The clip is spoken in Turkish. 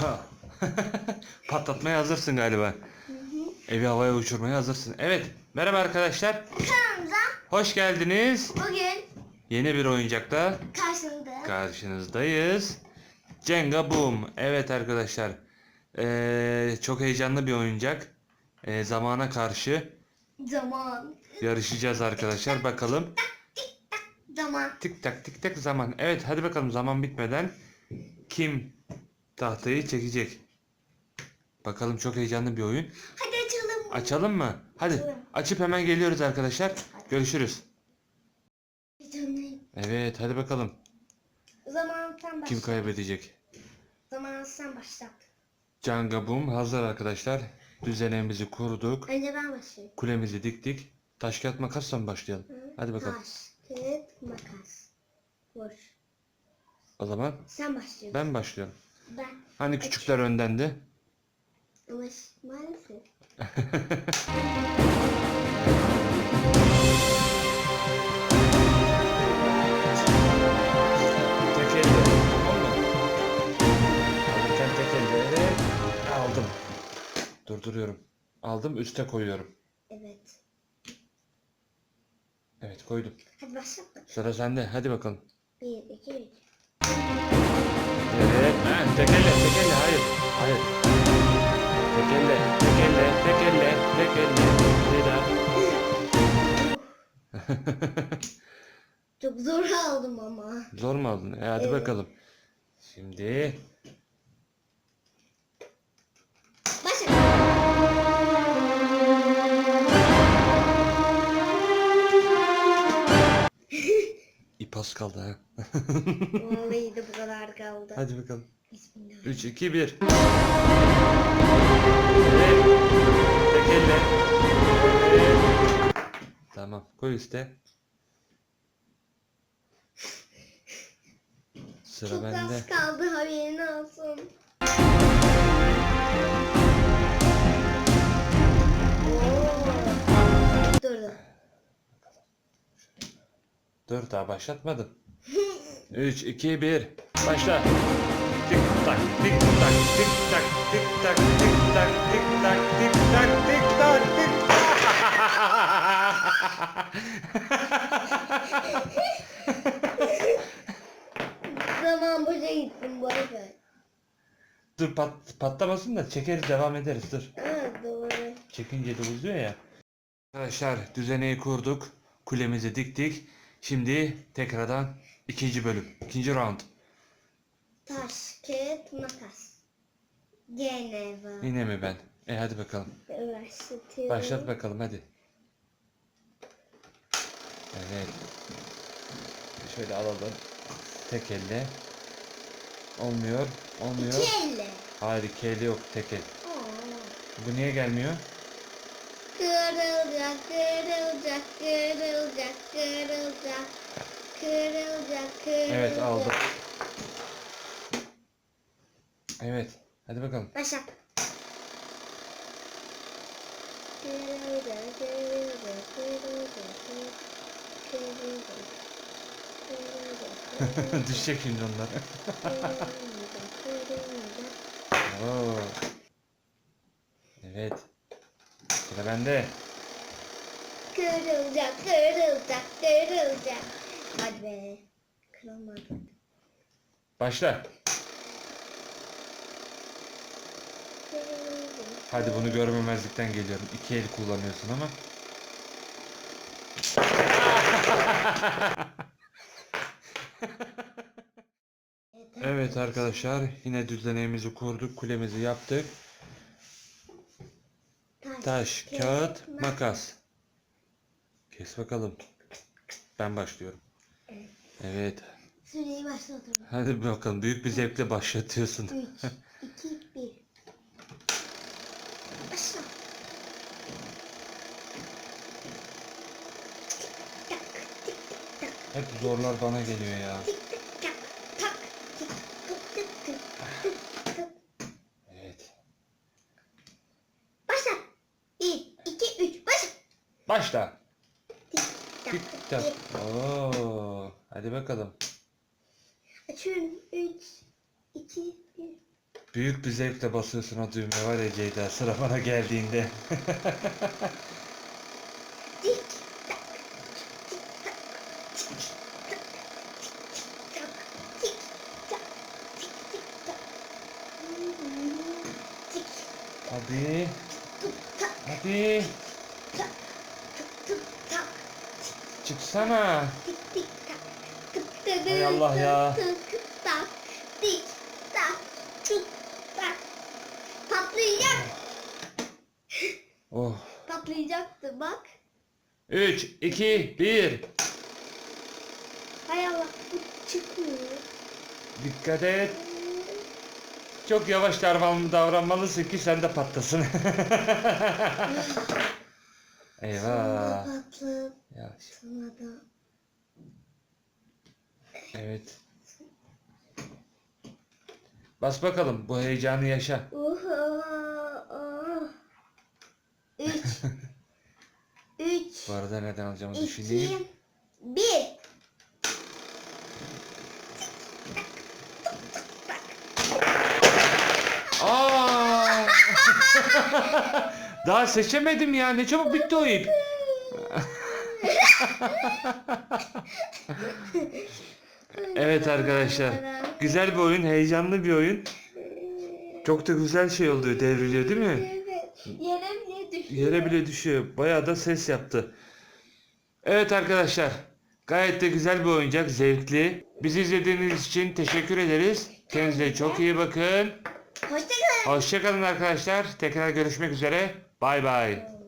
Oha. Patlatmaya hazırsın galiba. Evi havaya uçurmaya hazırsın. Evet. Merhaba arkadaşlar. Kanalımıza Hoş geldiniz. bugün Yeni bir oyuncakla karşınızda karşınızdayız. Jenga Boom. Evet arkadaşlar. Ee, çok heyecanlı bir oyuncak. Ee, zamana karşı zaman. yarışacağız arkadaşlar. Bakalım. Zaman. Tik tak tik tak zaman. Evet hadi bakalım zaman bitmeden kim tahtayı çekecek? Bakalım çok heyecanlı bir oyun. Hadi açalım. Açalım mı? Hadi Açalım. açıp hemen geliyoruz arkadaşlar. Görüşürüz. Heyecanlıyım. Evet hadi bakalım. O zaman sen başla. Kim kaybedecek? O zaman sen başlat. Jenga Boom hazır arkadaşlar. Düzenimizi kurduk. Önce ben başlayayım. Kulemizi diktik. Taş kağıt makasla mı başlayalım? Hı? Hadi bakalım. Taş, kağıt, makas. Vur. O zaman Sen başlıyorsun. ben başlıyorum. Ben. Hani küçükler öndendi? Ama maalesef. Tek elle. Tamam mı? Alırken tek elle. Evet. Aldım. Durduruyorum. Aldım üste koyuyorum. Evet. Evet koydum. Hadi başlat. Sıra sende. Hadi bakalım. Bir, iki, üç. Evet. Ha, tek elle. Tek elle. Hayır. Hayır. Tek elle. Tek elle. Tek elle. Tek elle. Bir daha. Çok zor aldım ama. Zor mu aldın? E hadi Evet. bakalım. Şimdi ip az kaldı ha. Vallahi de bu kadar kaldı. hadi bakalım. Bismillah. 3, 2, 1. Evet. Tek elle. Evet. Tamam. Koy üste. Sıra Çok bende. az kaldı haberin olsun. Oo. Durdu. Dur daha başlatmadım. 3, 2, 1. Başla. Tik tak tik tak tik tak tik tak tik tak tik tak tik tak tik tak tik Zaman boşa gittim boş ver. Dur pat, patlamasın da çekeriz devam ederiz dur. Evet doğru. Çekince de uzuyor ya. Arkadaşlar düzeneyi kurduk. Kulemizi diktik. Şimdi tekrardan ikinci bölüm. ikinci round. Taş, kağıt, makas. Gene var. Yine mi ben? E hadi bakalım. Başlatıyorum. Başlat bakalım hadi. Evet. Şöyle alalım. Tek elle. Olmuyor. Olmuyor. İki elle. Hayır iki eli yok tek el. Oo. Bu niye gelmiyor? Kırılacak, kırılacak, kırılacak, kırılacak. Kırılacak, kırılacak. Evet aldım. Evet. Hadi bakalım. Başla. Düşecek şimdi onlar. Oo. Evet. Sıra bende. Kırılacak, kırılacak, kırılacak. Hadi be. Kırılmadı. Başla. Hadi bunu görmemezlikten geliyorum. İki el kullanıyorsun ama. Evet arkadaşlar yine düzeneğimizi kurduk. Kulemizi yaptık. Taş, kağıt, makas. Kes bakalım. Ben başlıyorum. Evet. Süreyi başlatıyorum. Hadi bakalım. Büyük bir zevkle başlatıyorsun. 3, 2, 1. Başla. Tak, tik, tak, Hep zorlar bana geliyor ya. Evet. Başla. 1, 2, 3, başla. Başla. Tik, tak. Oo. Hadi bakalım. Açıyorum. 3, 2, 1. Büyük bir zevkle basıyorsun o düğmeye var ya Ceyda sıra bana geldiğinde. Tik tak. Tik tak. Tik tik tak. Tik Hadi. Hadi. Çıksana. Hay Allah ya. Patlayacak. Oh. Patlayacaktı bak. 3, 2, 1. Hay Allah bu çıkmıyor. Dikkat et. Çok yavaş davran davranmalısın ki sen de patlasın. Eyvah. Sonra patladı. Yavaş. Da. Evet. Bas bakalım bu heyecanı yaşa. Oh. Üç. Üç. Bu arada neden alacağımı düşüneyim. İki. Bir. Aa! Daha seçemedim ya. Ne çabuk bitti o ip. evet arkadaşlar. Güzel bir oyun, heyecanlı bir oyun. Çok da güzel şey oluyor, devriliyor değil mi? Yere bile düşüyor. Yere bile düşüyor. Bayağı da ses yaptı. Evet arkadaşlar. Gayet de güzel bir oyuncak, zevkli. Bizi izlediğiniz için teşekkür ederiz. Kendinize çok iyi bakın. Hoşçakalın. Hoşçakalın arkadaşlar. Tekrar görüşmek üzere. Bay bay.